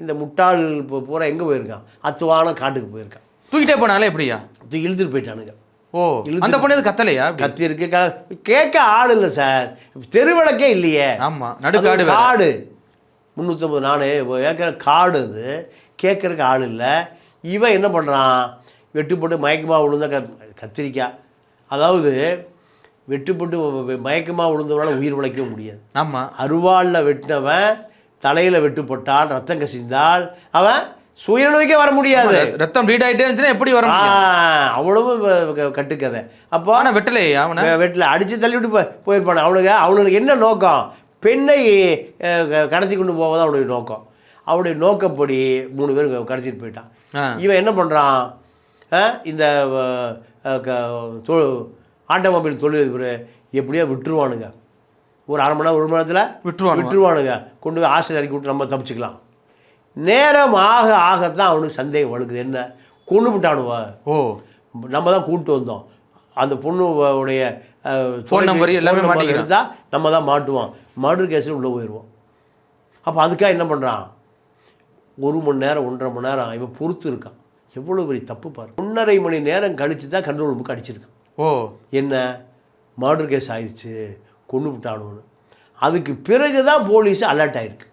இந்த முட்டாள் இப்போ பூரா எங்கே போயிருக்கான்? அத்துவான காட்டுக்கு போயிருக்கான். தூக்கிட்டே போனாலே எப்படியா? தூக்கி இழுத்துட்டு போயிட்டானுங்க. ஓ அந்த பொண்ணு கத்தலையா? கத்தி இருக்கு கேட்க ஆள் இல்லை சார். தெருவிளக்கே இல்லையே. ஆமா நடுக்காடு. காடு. முந்நூற்றம்பது நானே ஏக்கர் காடு அது. கேட்கறதுக்கு ஆள் இல்லை. இவன் என்ன பண்ணுறான் வெட்டு போட்டு மயக்கமாக விழுந்த க கத்திரிக்காய் அதாவது வெட்டு போட்டு மயக்கமாக விழுந்தவனால உயிர் பிழைக்கவும் முடியாது. ஆமா. அருவாளில் வெட்டினவன் தலையில் வெட்டு போட்டால் ரத்தம் கசிந்தால் அவன் சுயநிலைக்கே வர முடியாது. ரத்தம் ப்ளீட் ஆயிட்டே இருந்துச்சுன்னா எப்படி வர அவ்வளவு கட்டுக்கதை. அப்போ ஆனா வெட்டலையா அவனை? வீட்டில். அடித்து தள்ளிவிட்டு போயிருப்பானு. அவனுக்கு அவனுக்கு என்ன நோக்கம்? பெண்ணை கடத்தி கொண்டு போவதான் அவனுடைய நோக்கம். அவனுடைய நோக்கப்படி மூணு பேர் க- கடத்திட்டு போயிட்டான். இவன் என்ன பண்ணுறான் இந்த ஆட்டோமொபைல் தொழிலதிபர் எப்படியோ விட்டுருவானுங்க. ஒரு அரை மணி நேரம் ஒரு மணி நேரத்தில் விட்டுருவானுங்க. விட்டுருவானுங்க. கொண்டு போய் ஆசிரியர் இறக்கி விட்டு நம்ம தப்பிச்சுக்கலாம். நேரம் ஆக ஆகத்தான் அவனுக்கு சந்தேகம் வழுக்குது என்ன? கொண்டு விட்டானுவா. ஓ. நம்ம தான் கூப்பிட்டு வந்தோம். அந்த பொண்ணு உடைய number தொலைபேசி- எல்லாமே. எடுத்தா நம்ம தான் மாட்டுவோம் மர்டர் கேஸில் உள்ளே போயிடுவோம் அப்போ அதுக்காக என்ன பண்ணுறான் ஒரு மணி நேரம் ஒன்றரை மணி நேரம் இவன் பொறுத்து இருக்கான். எவ்வளோ பெரிய தப்பு பாரு. ஒன்றரை மணி நேரம் கழித்து தான் கண்ட்ரோல் ரூமுக்கு அடிச்சிருக்கான். ஓ. என்ன? மர்டர் கேஸ் ஆயிடுச்சு கொண்டு விட்டானுன்னு அதுக்கு பிறகு தான் போலீஸ் அலர்ட் ஆயிருக்கு.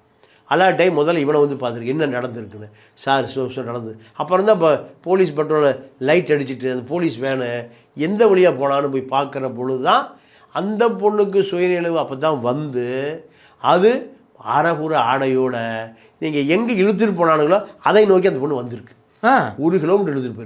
அலர்ட் ஆகி முதல்ல இவனை வந்து பார்த்துருக்கு என்ன நடந்திருக்குன்னு. சார் சோ சோ நடந்தது. அப்புறம் தான் இப்போ போலீஸ் பெட்ரோலை லைட் அடிச்சிட்டு அந்த போலீஸ் வேனு எந்த வழியாக போனான்னு போய் பார்க்குற பொழுது தான் அந்த பொண்ணுக்கு சுயநினைவு அப்போ தான் வந்து அது அறகுற ஆடையோட நீங்கள் எங்கே இழுத்துட்டு போனானுங்களோ அதை நோக்கி அந்த பொண்ணு வந்திருக்கு. ஆ. ஒரு கிலோமீட்டர் இழுத்துட்டு போயிருக்கு.